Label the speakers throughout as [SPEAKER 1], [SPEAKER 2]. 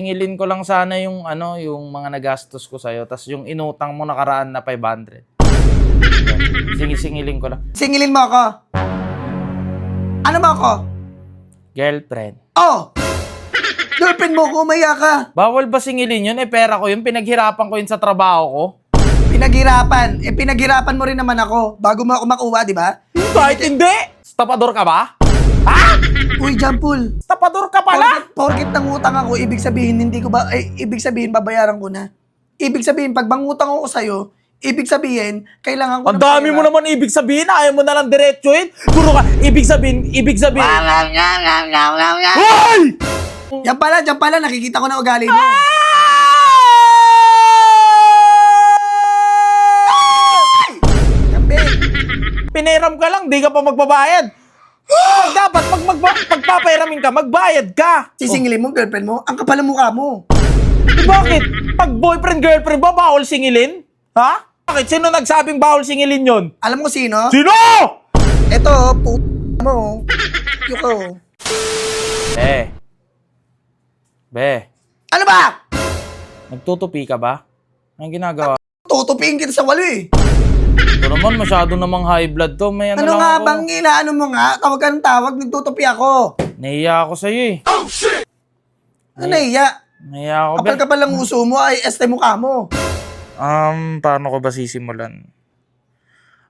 [SPEAKER 1] Singilin ko lang sana yung ano, yung mga nagastos ko sa'yo, tas yung inutang mo nakaraan na 500. Singisingilin ko lang.
[SPEAKER 2] Singilin mo ako. Ano mo ako?
[SPEAKER 1] Girlfriend.
[SPEAKER 2] Oh! Girlfriend mo ko, umaya ka.
[SPEAKER 1] Bawal ba singilin yun? Eh, pera ko yun. Pinaghirapan ko yun sa trabaho ko.
[SPEAKER 2] Pinaghirapan. Eh, pinaghirapan mo rin naman ako bago mo ako makuha, di ba?
[SPEAKER 1] Kahit hindi! Stapador ka ba?
[SPEAKER 2] Uy, Jampul.
[SPEAKER 1] Stapador ka pala!
[SPEAKER 2] Porkit, porkit nangutang ako, ibig sabihin, hindi ko ba, eh, ibig sabihin, babayaran ko na. Ibig sabihin, pag mangutang ako sa'yo, ibig sabihin, kailangan ko
[SPEAKER 1] Ang
[SPEAKER 2] na
[SPEAKER 1] dami mo naman ibig sabihin. Ayaw mo na lang diretsuhin. Puro ka, ibig sabihin, ibig sabihin. Hoy!
[SPEAKER 2] Yan pala, yan pala, nakikita ko na ugali mo. Kambe.
[SPEAKER 1] Pineram ka lang, di ka pa magbabayad. Dapat, pag magba, pagpapairamin ka, magbayad ka.
[SPEAKER 2] Sisingilin mo, girlfriend mo, ang kapal ng mukha mo.
[SPEAKER 1] Eh, bakit? Pag boyfriend, girlfriend ba, bawal singilin? Ha? Bakit? Sino nagsabing bawal singilin yon?
[SPEAKER 2] Alam mo sino?
[SPEAKER 1] Sino?
[SPEAKER 2] Ito, po mo. Yuko.
[SPEAKER 1] Be. Be.
[SPEAKER 2] Ano ba?
[SPEAKER 1] Nagtutupi ka ba? Anong ginagawa?
[SPEAKER 2] Tutupiin kita sa walo eh.
[SPEAKER 1] Ito naman, masyado namang high blood to. May ano,
[SPEAKER 2] Ano
[SPEAKER 1] lang
[SPEAKER 2] nga
[SPEAKER 1] ako.
[SPEAKER 2] bang inaano mo nga? Tawag ka ng tawag, nagtutupi ako.
[SPEAKER 1] Nahiya ako sa'yo eh.
[SPEAKER 2] Ano iya?
[SPEAKER 1] Nahiya ako.
[SPEAKER 2] Kapal kapal lang uso mo ay este mukha mo.
[SPEAKER 1] Um, paano ko ba sisimulan?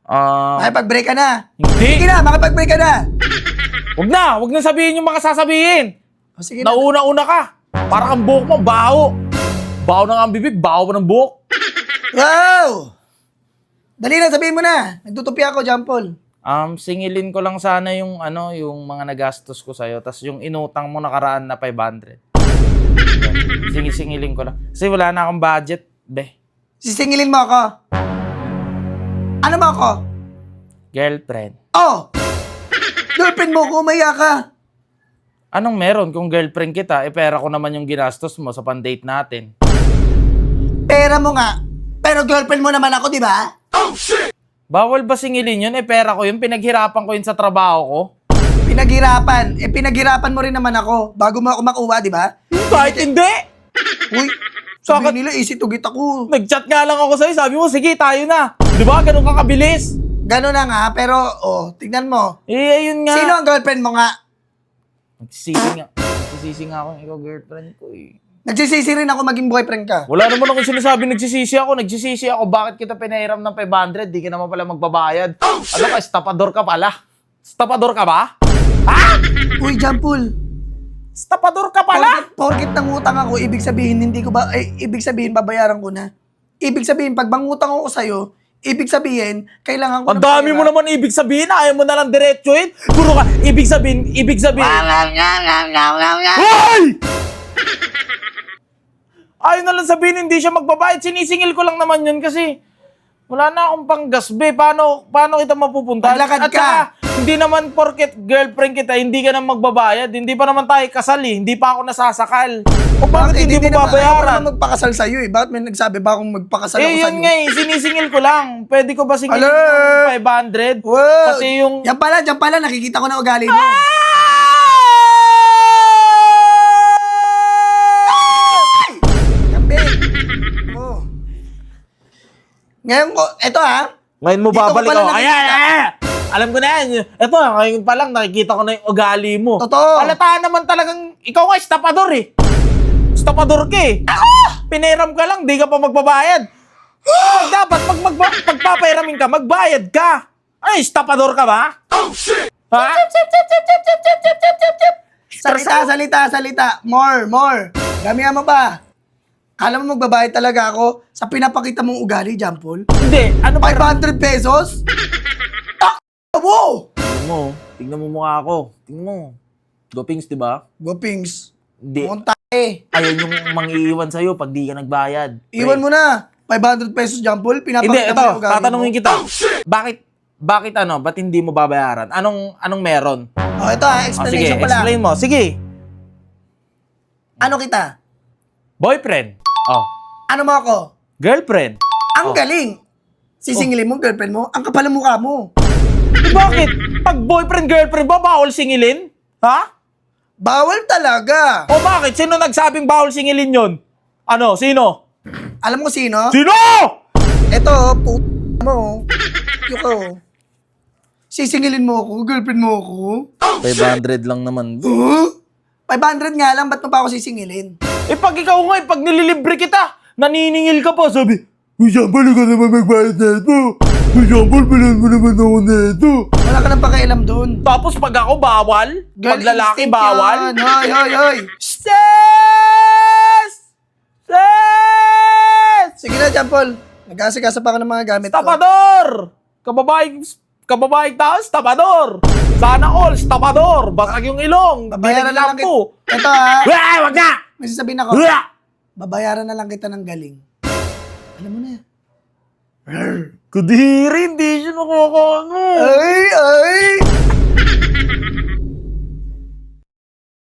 [SPEAKER 1] Ah,
[SPEAKER 2] Makipag-break ka na.
[SPEAKER 1] hindi.
[SPEAKER 2] Sige na, makipag-break ka na.
[SPEAKER 1] Huwag na. Huwag na sabihin yung mga sasabihin.
[SPEAKER 2] O, sige na.
[SPEAKER 1] Nauna-una ka. Para kang buhok mo, baho. Baho na nga ang bibig, baho pa ng buhok.
[SPEAKER 2] Wow! Dali na, sabihin mo na. Nagtutupi ako, Jampol.
[SPEAKER 1] Um, singilin ko lang sana yung ano, yung mga nagastos ko sa'yo, tas yung inutang mo nakaraan na 500. Yan. Singisingilin ko lang. Kasi wala na akong budget, be.
[SPEAKER 2] Sisingilin mo ako. Ano mo ako?
[SPEAKER 1] Girlfriend.
[SPEAKER 2] Oh! Girlfriend mo ko, umaya ka.
[SPEAKER 1] Anong meron kung girlfriend kita, eh pera ko naman yung ginastos mo sa pan-date natin.
[SPEAKER 2] Pera mo nga. Pero girlfriend mo naman ako, di ba?
[SPEAKER 1] Bawal ba singilin yun? Eh pera ko yun, pinaghirapan ko yun sa trabaho ko.
[SPEAKER 2] Pinaghirapan. Eh, pinaghirapan mo rin naman ako bago mo ako makuha, di ba?
[SPEAKER 1] Kahit hindi!
[SPEAKER 2] Uy, sabi nila, easy to get ako.
[SPEAKER 1] Nag-chat nga lang ako sa'yo, sabi mo, sige, tayo na. Di ba? Ganun ka kabilis.
[SPEAKER 2] Gano'n na nga, pero, oh, tignan mo.
[SPEAKER 1] Eh, ayun nga.
[SPEAKER 2] Sino ang girlfriend mo nga?
[SPEAKER 1] Nagsisisi nga. Nagsisisi nga ako, ikaw girlfriend ko eh.
[SPEAKER 2] Nagsisisi rin ako maging boyfriend ka.
[SPEAKER 1] Wala naman akong sinasabi nagsisisi ako. Nagsisisi ako. Bakit kita pinairam ng 500? Di ka naman pala magbabayad. Ano ka? Estapador ka pala? Estapador ka ba?
[SPEAKER 2] Uy, Jampul.
[SPEAKER 1] Estapador ka pala?
[SPEAKER 2] Porkit, porkit nangutang ako, ibig sabihin, hindi ko ba, eh, ibig sabihin, babayaran ko na. Ibig sabihin, pag mangutang ako sa'yo, ibig sabihin, kailangan ko
[SPEAKER 1] Ang dami mo naman ibig sabihin. Ayaw mo na lang diretsuhin. Puro ka, ibig sabihin, ibig sabihin. Hoy! Ayaw na lang sabihin, hindi siya magbabayad. Sinisingil ko lang naman yun kasi wala na akong panggasbe. Paano, paano kita mapupunta?
[SPEAKER 2] Maglakad
[SPEAKER 1] At
[SPEAKER 2] ka.
[SPEAKER 1] saka, hindi naman porket girlfriend kita, hindi ka na magbabayad. Hindi pa naman tayo kasal eh. Hindi pa ako nasasakal. O bakit, hindi, mo
[SPEAKER 2] Ayaw ko
[SPEAKER 1] babayaran?
[SPEAKER 2] naman magpakasal sa'yo eh. Bakit may nagsabi ba akong magpakasal ako
[SPEAKER 1] Eh,
[SPEAKER 2] sa'yo?
[SPEAKER 1] yun nga eh. Sinisingil ko lang. Pwede ko ba singilin
[SPEAKER 2] Ala!
[SPEAKER 1] yung 500?
[SPEAKER 2] Wow!
[SPEAKER 1] Pati yung...
[SPEAKER 2] Yan pala, yan pala, nakikita ko na ugali mo. Ngayon ko, eto ha.
[SPEAKER 1] Ngayon mo
[SPEAKER 2] Dito ko
[SPEAKER 1] babalik
[SPEAKER 2] pala
[SPEAKER 1] ako.
[SPEAKER 2] nakikita.
[SPEAKER 1] Ayan. Alam ko na yan. Ito, ngayon pa lang nakikita ko na yung ugali mo.
[SPEAKER 2] Totoo.
[SPEAKER 1] Palataan naman talagang, ikaw nga, estapador eh. Estapador ka eh. Pineram ka lang, di ka pa magbabayad. Pag dapat, pag magba, pagpapairamin ka, magbayad ka. Ay, estapador ka ba? Oh, shit! Ha?
[SPEAKER 2] Salita, salita, salita. More, more. Damihan mo pa. Kala mo magbabayad talaga ako sa pinapakita mong ugali, Jampol?
[SPEAKER 1] Hindi, ano ba?
[SPEAKER 2] 500 pesos? Tak mo!
[SPEAKER 1] Tingnan mo, tingnan mo mukha ako. Tingnan mo. Dopings, di ba?
[SPEAKER 2] Gopings.
[SPEAKER 1] Hindi.
[SPEAKER 2] Munta eh.
[SPEAKER 1] Ayaw yung mangiiwan sa'yo pag di ka nagbayad.
[SPEAKER 2] Iwan mo na. 500 pesos, Jampol.
[SPEAKER 1] Hindi,
[SPEAKER 2] Pinapakita
[SPEAKER 1] ito,
[SPEAKER 2] mo yung ugali
[SPEAKER 1] tatanungin
[SPEAKER 2] mo.
[SPEAKER 1] kita. Bakit, bakit ano, ba't hindi mo babayaran? Anong, anong meron?
[SPEAKER 2] Oh, ito ha,
[SPEAKER 1] Oh, sige,
[SPEAKER 2] explanation pala.
[SPEAKER 1] explain mo. Sige.
[SPEAKER 2] Ano kita?
[SPEAKER 1] Boyfriend. Oh.
[SPEAKER 2] Ano mo ako?
[SPEAKER 1] Girlfriend.
[SPEAKER 2] Ang
[SPEAKER 1] Oh.
[SPEAKER 2] galing. Sisingilin mo, girlfriend mo. Ang kapal ng mukha mo.
[SPEAKER 1] Eh, bakit? Pag boyfriend, girlfriend ba, bawal singilin? Ha?
[SPEAKER 2] Bawal talaga.
[SPEAKER 1] O bakit? Sino nagsabing bawal singilin yon? Ano? Sino?
[SPEAKER 2] Alam mo sino?
[SPEAKER 1] Sino?
[SPEAKER 2] Eto, po mo. Yung ko. Sisingilin mo ako, girlfriend mo ako.
[SPEAKER 1] 500 lang naman.
[SPEAKER 2] Huh? 500 nga lang, ba't mo pa ako sisingilin?
[SPEAKER 1] Eh pag ikaw nga, eh, pag nililibre kita, naniningil ka pa, sabi, Uy, Jambal, ikaw naman magbayad na ito. Uy, Jambal, bilan mo naman ako na ito.
[SPEAKER 2] Wala ka nang pakialam doon.
[SPEAKER 1] Tapos pag ako bawal, pag lalaki
[SPEAKER 2] instinct
[SPEAKER 1] bawal.
[SPEAKER 2] yan. Hoy, hoy, hoy.
[SPEAKER 1] Ses! Ses!
[SPEAKER 2] Sige na, Jampol. Nag-asikasa pa ka ng mga gamit ko.
[SPEAKER 1] Tapador! Kababaeng, kababaeng tao, tapador! Sana all, tapador! Basag yung ilong,
[SPEAKER 2] Babayaran na lang kita.
[SPEAKER 1] lampo.
[SPEAKER 2] Ito ha,
[SPEAKER 1] Wah, wag na!
[SPEAKER 2] May sasabihin ako. Babayaran na lang kita ng galing. Alam mo na.
[SPEAKER 1] Kudiri, hindi siya nakakano.
[SPEAKER 2] Ay, ay!